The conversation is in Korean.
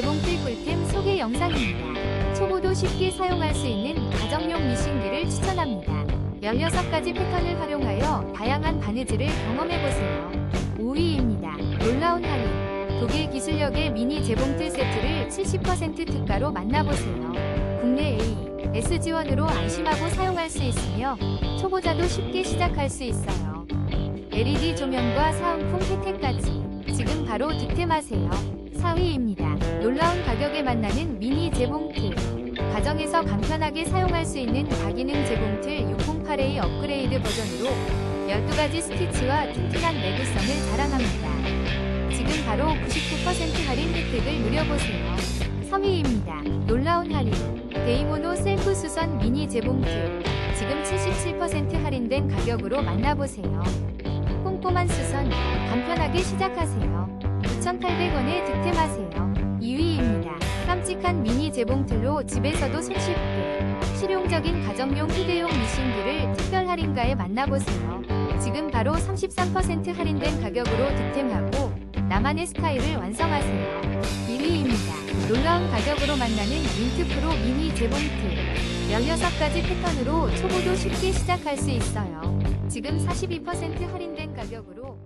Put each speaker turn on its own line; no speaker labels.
재봉틀 꿀템 소개 영상입니다. 초보도 쉽게 사용할 수 있는 가정용 미싱기를 추천합니다. 16가지 패턴을 활용하여 다양한 바느질을 경험해보세요. 5위입니다. 놀라운 할인. 독일 기술력의 미니 재봉틀 세트를 70% 특가로 만나보세요. 국내 A, S 지원으로 안심하고 사용할 수 있으며 초보자도 쉽게 시작할 수 있어요. LED 조명과 사은품 혜택까지 지금 바로 득템하세요. 4위입니다. 만나는 미니 재봉틀. 가정에서 간편하게 사용할 수 있는 다기능 재봉틀 608A 업그레이드 버전으로 12가지 스티치와 튼튼한 내구성을 자랑합니다. 지금 바로 99% 할인 혜택을 누려보세요. 3위입니다. 놀라운 할인. 데이모노 셀프 수선 미니 재봉틀. 지금 77% 할인된 가격으로 만나보세요. 꼼꼼한 수선, 간편하게 시작하세요. 9,800원에 득템하세요. 2위입니다. 깜찍한 미니 재봉틀로 집에서도 손쉽게 실용적인 가정용 휴대용 미싱기를 특별 할인가에 만나보세요. 지금 바로 33% 할인된 가격으로 득템하고 나만의 스타일을 완성하세요. 1위입니다. 놀라운 가격으로 만나는 민트프로 미니 재봉틀. 16가지 패턴으로 초보도 쉽게 시작할 수 있어요. 지금 42% 할인된 가격으로